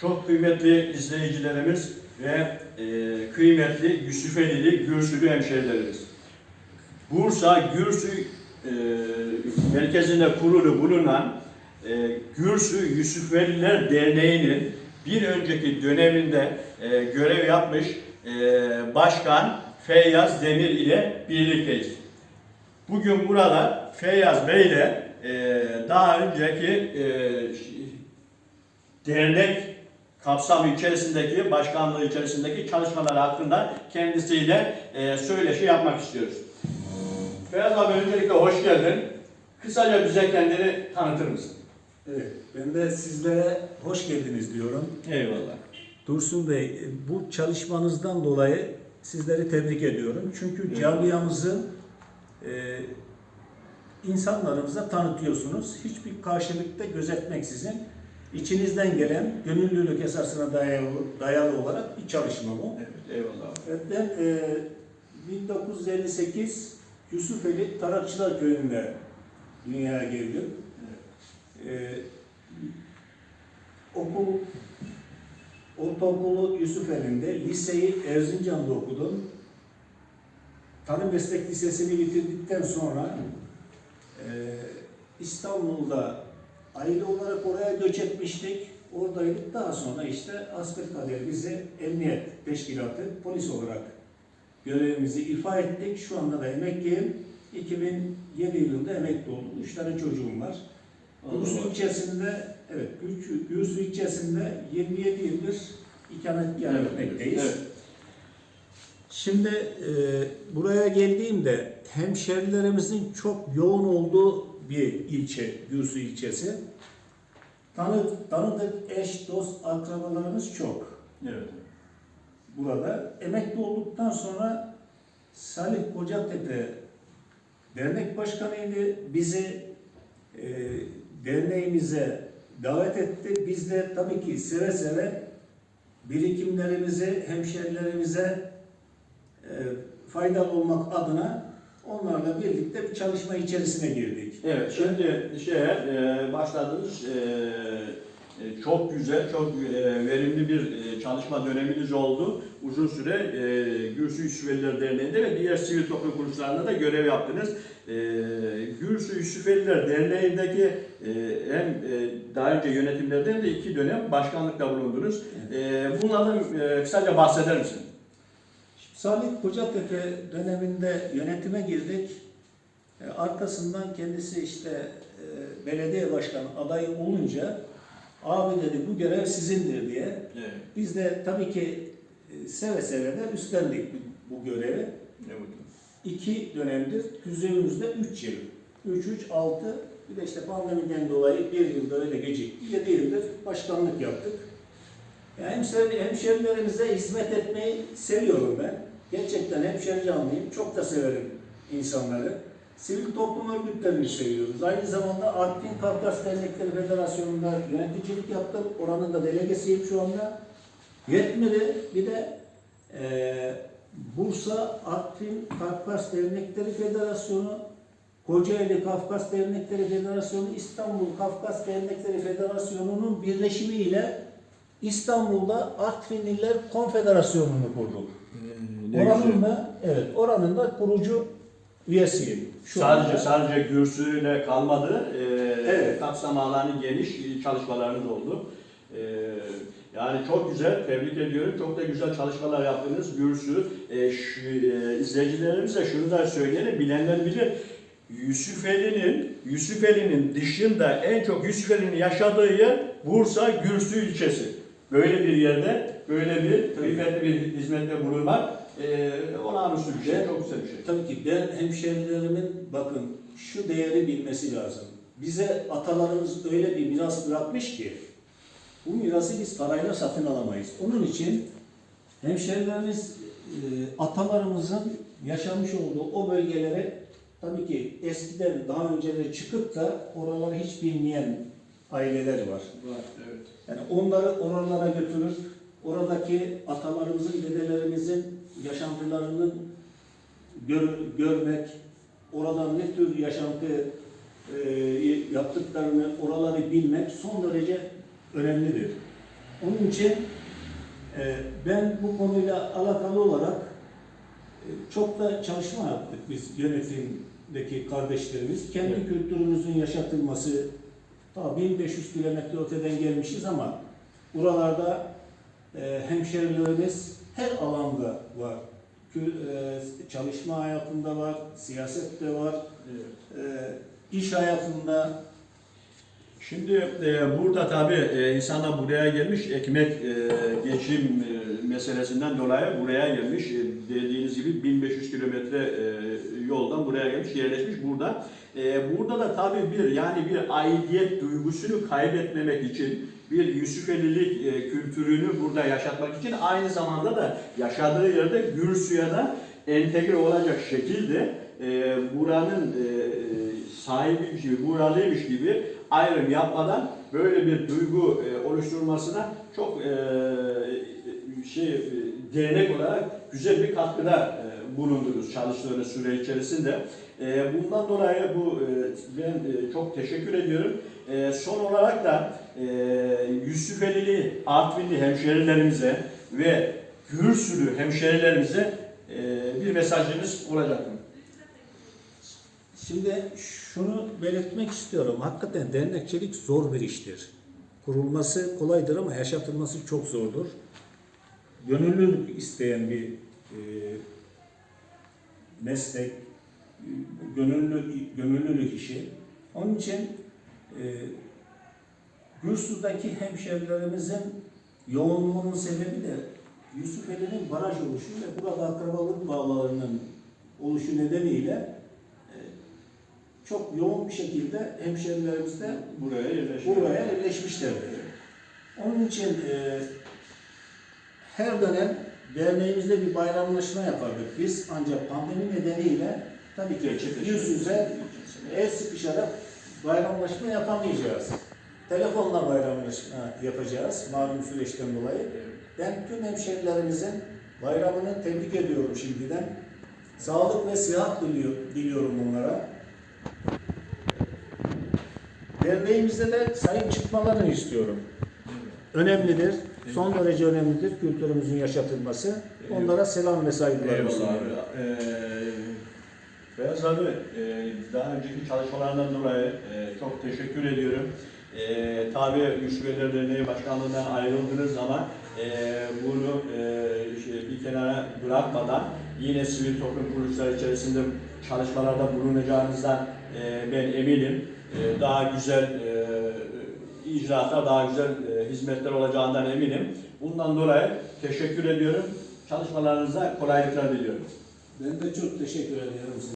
Çok kıymetli izleyicilerimiz ve e, kıymetli Yusufeli Gürsülü hemşehrilerimiz. Bursa Gürsü e, merkezinde kurulu bulunan e, Gürsü Yusufeliler Derneği'nin bir önceki döneminde e, görev yapmış e, Başkan Feyyaz Demir ile birlikteyiz. Bugün burada Feyyaz Bey ile e, daha önceki e, dernek kapsamı içerisindeki, başkanlığı içerisindeki çalışmalar hakkında kendisiyle e, söyleşi yapmak istiyoruz. Feyyaz abi öncelikle hoş geldin. Kısaca bize kendini tanıtır mısın? Evet, ben de sizlere hoş geldiniz diyorum. Eyvallah. Dursun Bey, bu çalışmanızdan dolayı sizleri tebrik ediyorum. Çünkü camiamızı e, insanlarımıza tanıtıyorsunuz. Hiçbir karşılıkta gözetmeksizin içinizden gelen gönüllülük esasına dayalı, dayalı olarak bir çalışma bu. Evet, eyvallah. Evet, ben e, 1958 Yusufeli Tarakçılar Köyü'nde dünyaya geldim. E, okul, ortaokulu Yusufeli'nde, liseyi Erzincan'da okudum. Tarım Meslek Lisesi'ni bitirdikten sonra e, İstanbul'da aile olarak oraya göç etmiştik. Oradaydık. Daha sonra işte askerkader bizi emniyet teşkilatı polis olarak görevimizi ifa ettik. Şu anda da emekliyim. 2007 yılında emekli oldum. Üç tane çocuğum var. Gürsu ilçesinde, evet Gürsu ilçesinde 27 yıldır ikamet etmekteyiz. Evet. Şimdi e, buraya geldiğimde hemşerilerimizin çok yoğun olduğu bir ilçe, Gürsu ilçesi. Tanı, tanıdık eş, dost, akrabalarımız çok Evet. burada. Emekli olduktan sonra Salih Kocatepe dernek başkanıydı. Bizi e, derneğimize davet etti. Biz de tabii ki seve seve birikimlerimizi hemşerilerimize e, faydalı olmak adına onlarla birlikte bir çalışma içerisine girdik. Evet, şimdi şeye e, başladınız. E, e, çok güzel, çok e, verimli bir e, çalışma döneminiz oldu. Uzun süre e, Gürsü Yusufeliler Derneği'nde ve diğer sivil toplum kuruluşlarında da görev yaptınız. E, Gürsü Yusufeliler Derneği'ndeki e, hem e, daha önce yönetimlerde hem de iki dönem başkanlıkta bulundunuz. E, bunlardan e, kısaca bahseder misin? Salih Kocatepe döneminde yönetime girdik. E, Arkasından kendisi işte e, belediye başkanı adayı olunca abi dedi bu görev sizindir diye. Evet. Biz de tabii ki e, seve seve de üstlendik bu, görevi. Mutlu. İki dönemdir, düzeyimizde üç yıl. Üç, üç, altı, bir de işte pandemiden dolayı bir yılda öyle gecikti. Yedi yıldır başkanlık yaptık. Yani hemşeri, hemşerilerimize hizmet etmeyi seviyorum ben. Gerçekten hemşeri canlıyım. Çok da severim insanları. Sivil toplum örgütlerini seviyoruz. Aynı zamanda Artvin Kafkas Dernekleri Federasyonu'nda yöneticilik yaptım. Oranın da delegesiyim şu anda. Yetmedi. Bir de eee Bursa Artvin Kafkas Dernekleri Federasyonu, Kocaeli Kafkas Dernekleri Federasyonu, İstanbul Kafkas Dernekleri Federasyonu'nun birleşimiyle İstanbul'da Artvinliler Konfederasyonu'nu kurduk. Oranın da evet, oranın da kurucu üyesiyim. Şu sadece anda. sadece gürsüyle kalmadı. Ee, Evet. Kapsam alanı geniş çalışmalarınız oldu. Ee, yani çok güzel, tebrik ediyorum. Çok da güzel çalışmalar yaptınız. Gürsü, e, şu, e, izleyicilerimize şunu da söyleyelim, bilenler bilir. Yusufeli'nin Yusufeli'nin dışında en çok Yusufeli'nin yaşadığı yer Bursa Gürsü ilçesi. Böyle bir yerde böyle bir kıymetli bir hizmette bulunmak e, olağanüstü bir şey, çok güzel bir şey. Tabii ki ben hemşerilerimin bakın şu değeri bilmesi lazım. Bize atalarımız öyle bir miras bırakmış ki bu mirası biz parayla satın alamayız. Onun için hemşerilerimiz e, atalarımızın yaşamış olduğu o bölgelere tabii ki eskiden daha önceleri çıkıp da oraları hiç bilmeyen aileler var. Var, evet. Yani onları oralara götürüp oradaki atalarımızın, dedelerimizin yaşantılarını gör, görmek, oradan ne tür yaşantı e, yaptıklarını, oraları bilmek son derece önemlidir. Onun için e, ben bu konuyla alakalı olarak e, çok da çalışma yaptık biz yönetimdeki kardeşlerimiz. Kendi Evet. kültürümüzün yaşatılması, ta 1500 kilometre öteden gelmişiz ama buralarda e, hemşerilerimiz her alanda var. E, çalışma hayatında var, siyasette var, e, iş hayatında Şimdi e, burada tabii e, insanlar buraya gelmiş ekmek e, geçim e, meselesinden dolayı buraya gelmiş. E, dediğiniz gibi 1500 kilometre e, yoldan buraya gelmiş, yerleşmiş burada. E, burada da tabii bir yani bir aidiyet duygusunu kaybetmemek için bir Yusufelilik e, kültürünü burada yaşatmak için aynı zamanda da yaşadığı yerde Gürsü'ye da entegre olacak şekilde e, buranın e, sahibiymiş gibi, buralıymış gibi ayrım yapmadan böyle bir duygu e, oluşturmasına çok e, şey e, olarak güzel bir katkıda e, bulundunuz çalıştığınız süre içerisinde. E, bundan dolayı bu e, ben e, çok teşekkür ediyorum. Son olarak da Yusufelili, Artvinli hemşerilerimize ve Gürsülü hemşerilerimize bir mesajınız olacak mı? Şimdi şunu belirtmek istiyorum. Hakikaten dernekçilik zor bir iştir. Kurulması kolaydır ama yaşatılması çok zordur. Gönüllülük isteyen bir e, meslek, gönüllü, gönüllülük işi. Onun için e, Gürsu'daki hemşerilerimizin yoğunluğunun sebebi de Yusufeli'nin baraj oluşu ve burada akrabalık bağlarının oluşu nedeniyle e, çok yoğun bir şekilde hemşerilerimiz de Buraya yerleşmek. buraya yerleşmişler. Onun için e, her dönem derneğimizde bir bayramlaşma yapardık biz ancak pandemi nedeniyle tabii ki yüz yüze el sıkışarak bayramlaşma yapamayacağız. Telefonla bayramlaşma yapacağız malum süreçten dolayı. Ben tüm hemşerilerimizin bayramını tebrik ediyorum şimdiden. Sağlık ve sıhhat diliyor, diliyorum onlara. Derneğimizde de sahip çıkmalarını istiyorum. Önemlidir. Son derece önemlidir kültürümüzün yaşatılması. Onlara selam ve saygılarımı sunuyorum. Ee, Beyaz abi, e, daha önceki çalışmalarından dolayı e, çok teşekkür ediyorum. E, tabii Yusufeliler Derneği Başkanlığı'ndan ayrıldığınız zaman e, bunu e, şey, bir kenara bırakmadan yine sivil toplum kuruluşları içerisinde çalışmalarda bulunacağınızdan e, ben eminim. E, daha güzel e, icraatlar, daha güzel e, hizmetler olacağından eminim. Bundan dolayı teşekkür ediyorum. Çalışmalarınıza kolaylıklar diliyorum. Ben de çok teşekkür ediyorum size.